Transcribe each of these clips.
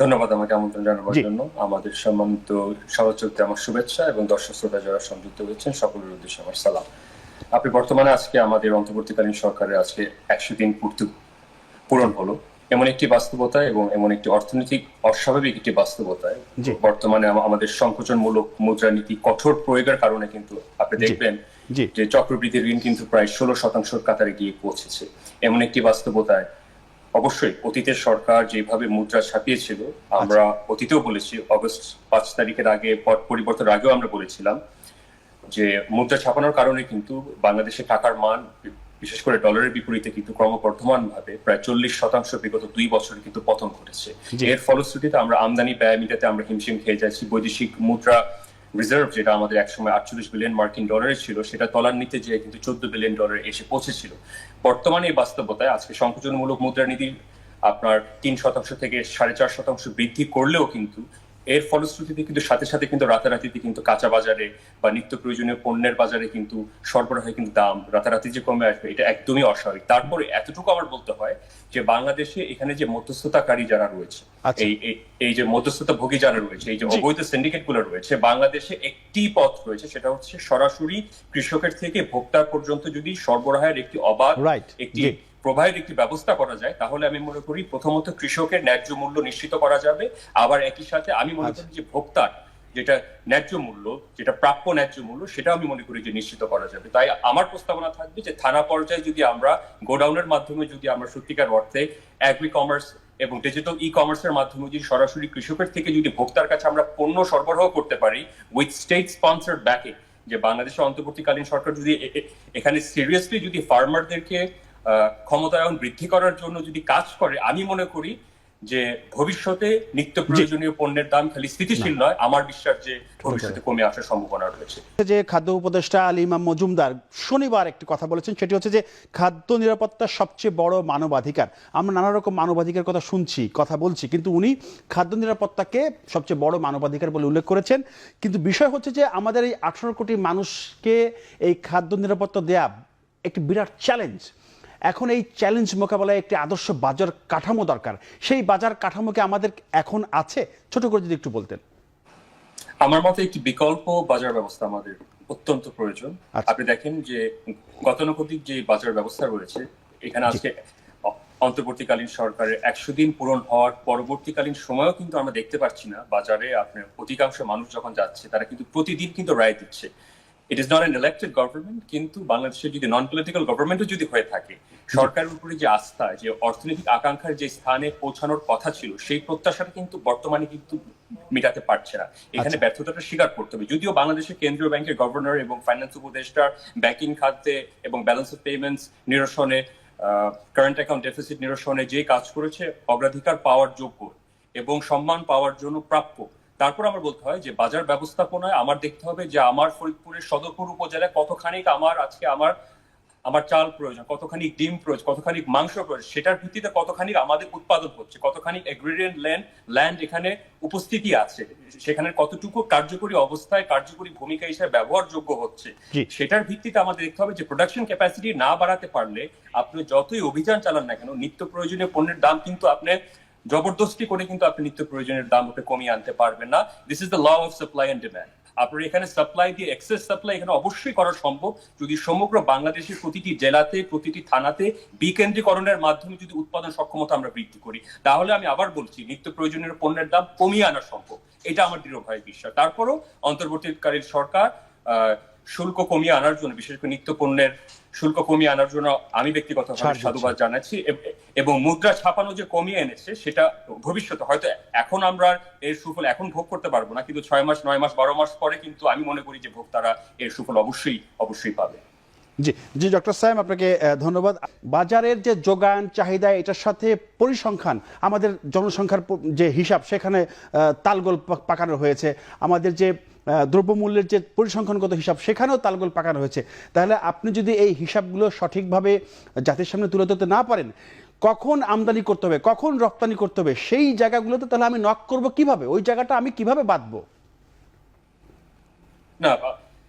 ধন্যবাদ আমাকে আমন্ত্রণ জানাবার জন্য। আমাদের সম্মানিত সহযোগিতা আমার শুভেচ্ছা এবং দর্শক শ্রোতা যারা সংযুক্ত হয়েছেন সকলের উদ্দেশ্যে আমার সালাম। আপনি বর্তমানে আজকে আমাদের অন্তর্বর্তীকালীন সরকারের আজকে একশো দিন পূর্তি পূরণ হলো। এমন একটি বাস্তবতা এবং এমন একটি অর্থনৈতিক অস্বাভাবিক একটি বাস্তবতায়। বর্তমানে আমাদের সংকোচনমূলক মুদ্রানীতি কঠোর প্রয়োগের কারণে কিন্তু আপনি দেখবেন যে চক্রবৃদ্ধি ঋণ কিন্তু প্রায় ষোলো শতাংশের কাতারে গিয়ে পৌঁছেছে। এমন একটি বাস্তবতায় অবশ্যই অতীতের সরকার যেভাবে মুদ্রা ছাপিয়েছিল আমরা অতীতেও বলেছি অগস্ট পাঁচ তারিখের আগে পট পরিবর্তনের আগেও আমরা বলেছিলাম যে মুদ্রা ছাপানোর কারণে কিন্তু বাংলাদেশে টাকার মান বিশেষ করে ডলারের বিপরীতে কিন্তু ক্রমবর্ধমান ভাবে প্রায় চল্লিশ শতাংশ বিগত দুই বছরে কিন্তু পতন ঘটেছে। এর ফলশ্রুতিতে আমরা আমদানি ব্যয় মিটাতে আমরা হিমশিম খেয়ে যাচ্ছি বৈদেশিক মুদ্রা রিজার্ভ যেটা আমাদের একসময় আটচল্লিশ বিলিয়ন মার্কিন ডলারের ছিল, সেটা তলার নিতে যেয়ে কিন্তু চোদ্দ বিলিয়ন ডলার এসে পৌঁছেছিল। বর্তমানে এই বাস্তবতায় আজকে সংকোচনমূলক মুদ্রানীতি আপনার তিন শতাংশ থেকে সাড়ে চার শতাংশ বৃদ্ধি করলেও কিন্তু এর ফলশ্রুতিতে কিন্তু সাথে সাথে কিন্তু রাতারাতিতে কিন্তু কাঁচা বাজারে বা নিত্য প্রয়োজনীয় পণ্যের বাজারে কিন্তু সরবরাহে কিন্তু দাম রাতারাতি যে কমে আসবে এটা একদমই অস্বাভাবিক তারপরে এতটুকু আমার বলতে হয় যে বাংলাদেশে এখানে যে মধ্যস্থতাকারী যারা রয়েছে আচ্ছা। এই এই- যে মধ্যস্থতা ভোগী যারা রয়েছে এই যে অবৈধ সিন্ডিকেটগুলো রয়েছে বাংলাদেশে একটি পথ রয়েছে সেটা হচ্ছে সরাসরি কৃষকের থেকে ভোক্তা পর্যন্ত যদি সরবরাহের একটি অবাধ. একটি। প্রোভাইড একটি ব্যবস্থা করা যায় তাহলে আমি মনে করি প্রথমত কৃষকের ন্যায্য মূল্য নিশ্চিত করা যাবে আবার একই সাথে আমি মনে আচ্ছা। করি যে ভোক্তার যেটা ন্যায্য মূল্য যেটা প্রাপ্য ন্যায্য মূল্য সেটা আমি মনে করি যে নিশ্চিত করা যাবে তাই আমার প্রস্তাবনা থাকবে যে থানা পর্যায়ে যদি আমরা গোডাউনের মাধ্যমে যদি আমরা সত্যিকার অর্থে অ্যাগ্রি কমার্স এবং ডিজিটাল ই কমার্সের মাধ্যমে যদি সরাসরি কৃষকের থেকে যদি ভোক্তার কাছে আমরা পণ্য সরবরাহ করতে পারি উইথ স্টেট স্পন্সার্ড ব্যাকিং যে বাংলাদেশের অন্তর্বর্তীকালীন সরকার যদি এখানে সিরিয়াসলি যদি ফার্মারদেরকে ক্ষমতায়ন বৃদ্ধি করার জন্য যদি কাজ করে আমি মনে করি যে ভবিষ্যতে নিত্য প্রয়োজনীয় পণ্যের দাম খালি স্থিতিশীল নয় আমার বিশ্বাস যে ভবিষ্যতে কমে আসার সম্ভাবনা রয়েছে। যে খাদ্য উপদেষ্টা আলী ইমাম মজুমদার শনিবার একটি কথা বলেছেন সেটি হচ্ছে যে খাদ্য নিরাপত্তা সবচেয়ে বড় মানবাধিকার। আমরা নানা রকম মানবাধিকার কথা শুনছি কথা বলছি কিন্তু উনি খাদ্য নিরাপত্তাকে সবচেয়ে বড় মানবাধিকার বলে উল্লেখ করেছেন। কিন্তু বিষয় হচ্ছে যে আমাদের এই আঠারো কোটি মানুষকে এই খাদ্য নিরাপত্তা দেয়া একটি বিরাট চ্যালেঞ্জ এখন এই চ্যালেঞ্জ মোকাবেলায় একটি আদর্শ বাজার কাঠামো দরকার। সেই বাজার কাঠামোকে আমাদের এখন আছে? ছোট করে যদি একটু বলতেন। আমার মতে একটি বিকল্প বাজার ব্যবস্থা আমাদের অত্যন্ত প্রয়োজন। আচ্ছা। আপনি দেখেন যে গতানুগতিক যে বাজার ব্যবস্থা রয়েছে এখানে আজকে অন্তর্বর্তীকালীন সরকারের একশো দিন পূরণ হওয়ার পরবর্তীকালীন সময়ও কিন্তু আমরা দেখতে পাচ্ছি না। বাজারে আপনার অধিকাংশ মানুষ যখন যাচ্ছে তারা কিন্তু প্রতিদিন কিন্তু রায় দিচ্ছে। It is not an elected government কিন্তু বাংলাদেশের যদি নন পলিটিক্যাল গভর্নমেন্টও যদি হয়ে থাকে সরকারের উপরে যে আস্থা যে অর্থনৈতিক আকাঙ্ক্ষার যে স্থানে পৌঁছানোর কথা ছিল সেই প্রত্যাশাটা কিন্তু বর্তমানে কিন্তু মেটাতে পারছে না। এখানে আচ্ছা। ব্যর্থতাটা স্বীকার করতে হবে। যদিও বাংলাদেশের কেন্দ্রীয় ব্যাংকের গভর্নর এবং ফাইন্যান্স উপদেষ্টার ব্যাংকিং খাতে এবং ব্যালেন্স অফ পেমেন্টস নিরসনে কারেন্ট অ্যাকাউন্ট ডেফিসিট নিরসনে যে কাজ করেছে অগ্রাধিকার পাওয়ার যোগ্য এবং সম্মান পাওয়ার জন্য প্রাপ্য। তারপর আমার বলতে হয় যে বাজার ব্যবস্থাপনায় আমার দেখতে হবে যে আমার ফরিদপুরের সদরপুর উপজেলায় কতখানি আমার আজকে আমার আমার চাল প্রয়োজন কতখানি ডিম প্রয়োজন কতখানি মাংস প্রয়োজন সেটার ভিত্তিতে কতখানি আমাদের উৎপাদন হচ্ছে কতখানি এগ্রিডিয়েন্ট ল্যান্ড ল্যান্ড এখানে উপস্থিতি আছে সেখানে কতটুকু কার্যকরী অবস্থায় কার্যকরী ভূমিকা হিসেবে ব্যবহারযোগ্য হচ্ছে সেটার ভিত্তিতে আমাদের দেখতে হবে যে প্রোডাকশন ক্যাপাসিটি না বাড়াতে পারলে আপনি যতই অভিযান চালান না কেন নিত্য প্রয়োজনীয় পণ্যের দাম কিন্তু আপনি জবরদস্তি করে কিন্তু আপনি নিত্য প্রয়োজনের দাম আপনি কমিয়ে আনতে পারবেন না। This is the law of supply and demand আপনার এখানে সাপ্লাই দিয়ে এক্সেস সাপ্লাই এখানে অবশ্যই করা সম্ভব। যদি সমগ্র বাংলাদেশের প্রতিটি জেলাতে, প্রতিটি থানাতে বিকেন্দ্রীকরণের মাধ্যমে যদি উৎপাদন সক্ষমতা আমরা বৃদ্ধি করি, তাহলে আমি আবার বলছি, নিত্য প্রয়োজনীয় পণ্যের দাম কমিয়ে আনা সম্ভব। এটা আমার দৃঢ়ভাবে বিশ্বাস। তারপরও অন্তর্বর্তীকালীন সরকার শুল্ক কমিয়ে আনার জন্য বিশেষ করে নিত্য পণ্যের শুল্ক কমিয়ে আনার জন্য আমি ব্যক্তিগতভাবে সাধুবাদ জানাচ্ছি এবং মুদ্রা ছাপানো যে কমিয়ে এনেছে সেটা ভবিষ্যতে হয়তো এখন আমরা এর সুফল এখন ভোগ করতে পারব না কিন্তু ছয় মাস নয় মাস বারো মাস পরে কিন্তু আমি মনে করি যে ভোক্তারা এর সুফল অবশ্যই অবশ্যই পাবে। জি জি ডক্টর সাহেব আপনাকে ধন্যবাদ। বাজারের যে যোগান চাহিদা এটার সাথে পরিসংখ্যান আমাদের জনসংখ্যার যে হিসাব সেখানে তালগোল পাকানো হয়েছে। আমাদের যে দ্রব্যমূল্যের যে পরিসংখ্যানগত হিসাব সেখানেও তালগোল পাকানো হয়েছে। তাহলে আপনি যদি এই হিসাবগুলো সঠিকভাবে জাতির সামনে তুলে ধরতে না পারেন কখন আমদানি করতে হবে কখন রপ্তানি করতে হবে সেই জায়গাগুলোতে তাহলে আমি নক করব কীভাবে? ওই জায়গাটা আমি কীভাবে বাঁধবো? না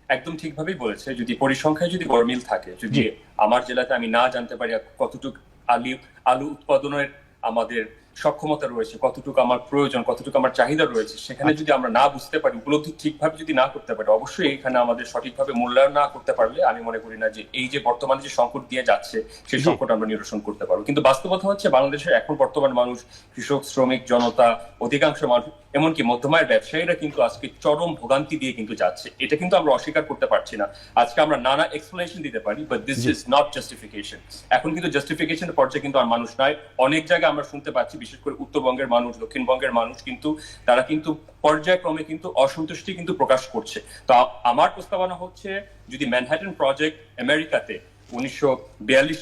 একদম ঠিকভাবেই বলেছে। যদি পরিসংখ্যায় যদি গরমিল থাকে যদি আমার জেলাতে আমি না জানতে পারি কতটুকু আলু আলু উৎপাদনের আমাদের সক্ষমতা রয়েছে কতটুকু আমার প্রয়োজন কতটুকু আমার চাহিদা রয়েছে সেখানে যদি আমরা না বুঝতে পারি উপলব্ধি ঠিকভাবে যদি না করতে পারি অবশ্যই এখানে আমাদের সঠিকভাবে মূল্যায়ন না করতে পারলে আমি মনে করি না যে এই যে বর্তমানে যে সংকট দিয়ে যাচ্ছে সেই সংকট আমরা নিরসন করতে পারব। কিন্তু বাস্তবতা হচ্ছে বাংলাদেশের এখন বর্তমান মানুষ কৃষক শ্রমিক জনতা অধিকাংশ মানুষ এমনকি মধ্যমায়ের ব্যবসায়ীরা কিন্তু আজকে চরম ভোগান্তি দিয়ে কিন্তু যাচ্ছে। এটা কিন্তু আমরা অস্বীকার করতে পারছি না। আজকে আমরা নানা এক্সপ্লেনেশন দিতে পারি but this is not justification এখন কিন্তু জাস্টিফিকেশন পর্যায়ে কিন্তু আর মানুষ নাই। অনেক জায়গায় আমরা শুনতে পাচ্ছি বিশেষ করে উত্তরবঙ্গের মানুষ দক্ষিণবঙ্গের মানুষ কিন্তু তারা কিন্তু পর্যায়ক্রমে কিন্তু অসন্তুষ্টি কিন্তু প্রকাশ করছে। তো আমার প্রস্তাবনা হচ্ছে যদি ম্যানহাটন প্রজেক্ট আমেরিকাতে উনিশশো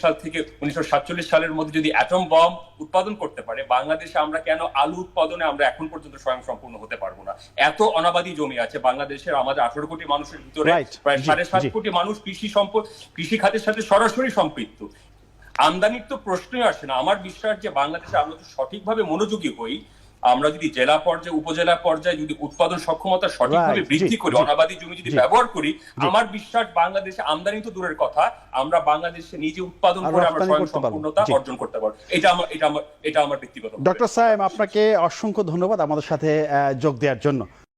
সাল থেকে উনিশশো সালের মধ্যে যদি অ্যাটম বম উৎপাদন করতে পারে বাংলাদেশে আমরা কেন আলু উৎপাদনে আমরা এখন পর্যন্ত স্বয়ং সম্পূর্ণ হতে পারব না? এত অনাবাদি জমি আছে বাংলাদেশের আমাদের আঠারো কোটি মানুষের ভিতরে প্রায় সাড়ে সাত কোটি মানুষ কৃষি সম্পদ কৃষি খাতের সাথে সরাসরি সম্পৃক্ত। আমদানির তো প্রশ্নই আসে না। আমার বিশ্বাস যে বাংলাদেশে আমরা তো সঠিকভাবে মনোযোগী হই আমরা যদি জেলা পর্যায়ে উপজেলা পর্যায়ে যদি উৎপাদন সক্ষমতা সঠিকভাবে বৃদ্ধি করি অনাবাদী জমি যদি ব্যবহার করি আমার বিশ্বাস বাংলাদেশে আমদানি তো দূরের কথা আমরা বাংলাদেশে নিজে উৎপাদন করে আমরা স্বয়ং সম্পূর্ণতা অর্জন করতে পারব। এটা আমার এটা আমার এটা আমার ব্যক্তিগত মত। ডক্টর সাহেব আপনাকে অসংখ্য ধন্যবাদ আমাদের সাথে যোগ দেওয়ার জন্য।